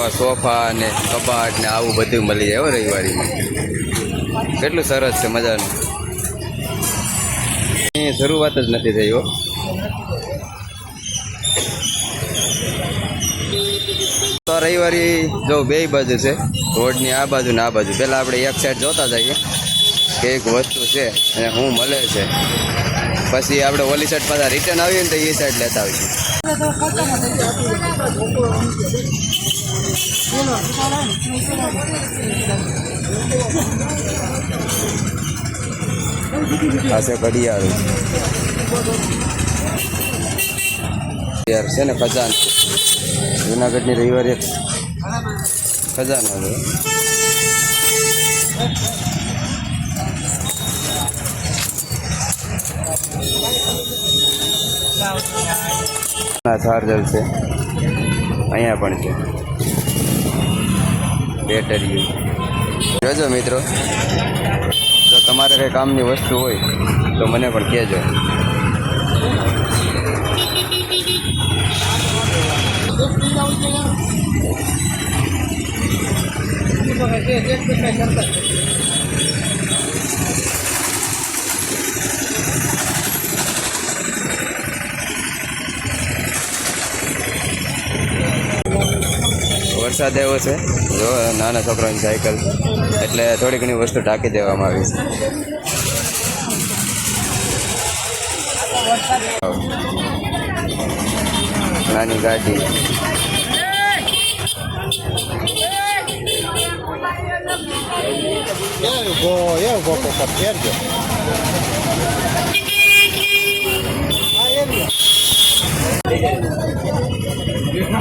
આવા સોફા ને કબાટ ને આવું બધું મળી જાય હો રવિવારીમાં. કેટલું સરસ છે મજાનું. અહીં શરૂઆત જ નથી થઈ હો. તો રવિવારી જો બે બાજુ છે, રોડની આ બાજુ ને આ બાજુ. પહેલાં આપણે એક સાઈડ જોતા જઈએ કે એક વસ્તુ છે અને શું મળે છે. પછી આપણે ઓલી સાઈડ પાછા રિટર્ન આવીએ ને તો એ સાઈડ લેતા આવીશું. છે ઘડિયાળ યાર છે ને ખજાન. જુનાગઢની રવિવાર એક ખજાનો છે ચાર્જર છે અહીંયા પણ છે. બેટરી જોજો મિત્રો. જો તમારે કંઈ કામની વસ્તુ હોય તો મને પણ કહેજો. વરસાદ આવ્યો છે. જો, નાના છોકરાની સાયકલ. એટલે થોડી ઘણી વસ્તુ ઢાંકી દેવામાં આવી છે. નાની ગાડી.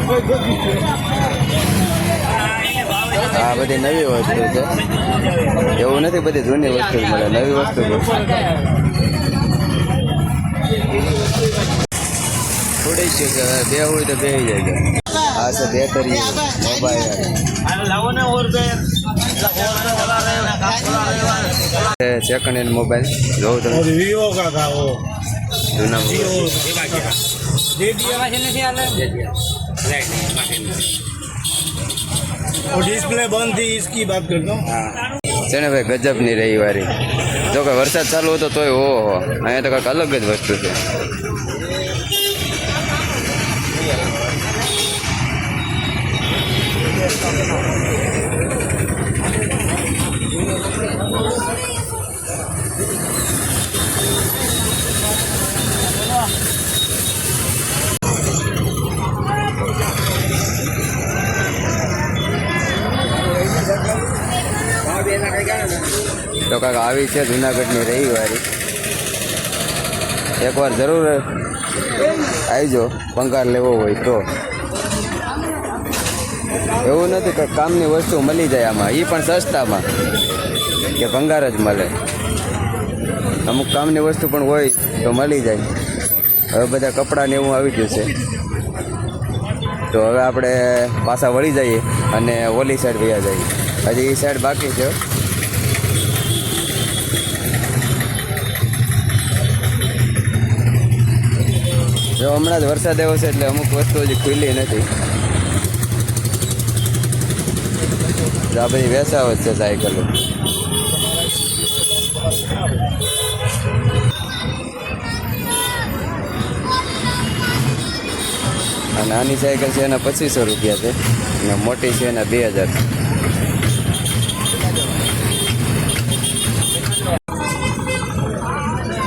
Eu આ બધી નવી વસ્તુ છે. એવું નથી બધી જૂની વસ્તુ મળે. નવી વસ્તુ થોડી છે કે બે હોય તો બે જાય છે આ બે battery mobile second hand mobile. જોઉં તમે. જૂના મોબાઈલ. और डिस्प्ले बंद थी इसकी बात करता हूँ છે ને ભાઈ ગજબની રવિવારી જો કે વરસાદ ચાલુ હતો તોય ઓહો અહીંયા તો કંઈક અલગ જ વસ્તુ છે તો આવી છે જુનાગઢની રવિવારી. એકવાર જરૂર આવજો પંકાર લેવો હોય તો. એવું નથી કે કામની વસ્તુ મળી જાય આમાં એ પણ સસ્તામાં કે ભંગાર જ મળે અમુક કામની વસ્તુ પણ હોય તો મળી જાય. હવે બધા કપડાને એવું આવી ગયું છે. તો હવે આપણે પાછા વળી જઈએ અને ઓલી સાઈડ વયા જઈએ. હજી એ સાઈડ બાકી છે જો હમણાં જ વરસાદ આવ્યો છે એટલે અમુક વસ્તુ હજી ખુલ્લી નથી. આ બધી વેસાવત છે સાયકલો. અને નાની સાયકલ છે, એના પચીસો રૂપિયા છે. અને મોટી છે, એના બે હજાર.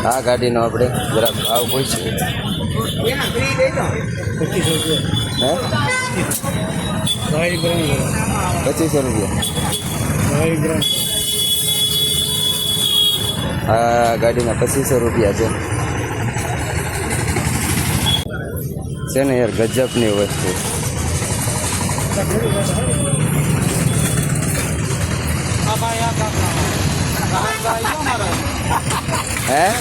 આ ગાડીનો આપણે જરાક ભાવ પૂછીએ. પચીસો રૂપિયા. પચીસો આ ગાડીના પચીસો રૂપિયા છે. છે ને યાર ગજબની વસ્તુ. હે?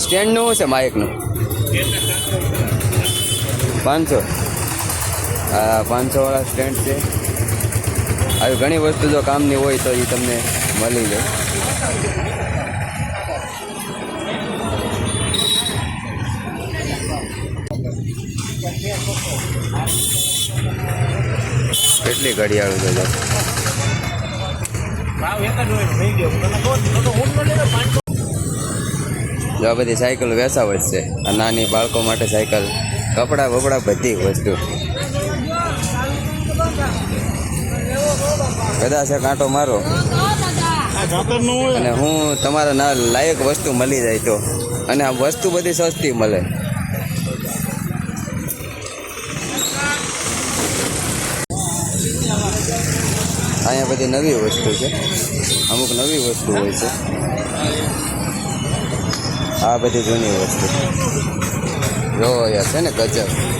સ્ટેન્ડનું છે માઇકનું? પાંચસો. હા પાંચસો વાળા સ્ટેન્ડ છે. આવી ઘણી વસ્તુ જો કામની હોય તો એ તમને મળી જાય. કેટલી ઘડિયાળો આવી જો. જ ગયો. જો આ બધી સાયકલ વેસાવત છે. આ નાની બાળકો માટે સાયકલ કપડાં બપડા બધી વસ્તુ. કદાચ કાંટો મારો. આ ઝાકરનું હોય. અને હું તમારા ના લાયક વસ્તુ મળી જાય તો. અને આ વસ્તુ બધી સસ્તી મળે. અહીંયા બધી નવી વસ્તુ છે. અમુક નવી વસ્તુ હોય છે. આ બધી જૂની વસ્તુ. જો યાર છે ને ગજબ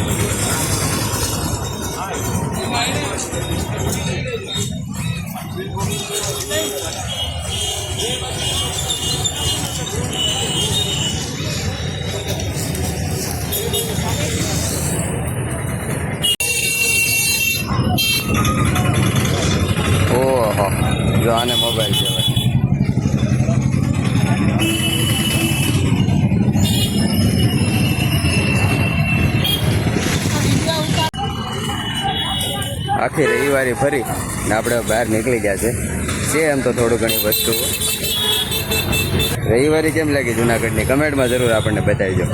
આખી રવિવારે ફરી ને આપણે બહાર નીકળી ગયા છે. છે એમ તો થોડું ઘણી વસ્તુઓ રવિવારે કેમ લાગે જુનાગઢની? કમેન્ટમાં જરૂર આપણને બતાવજો.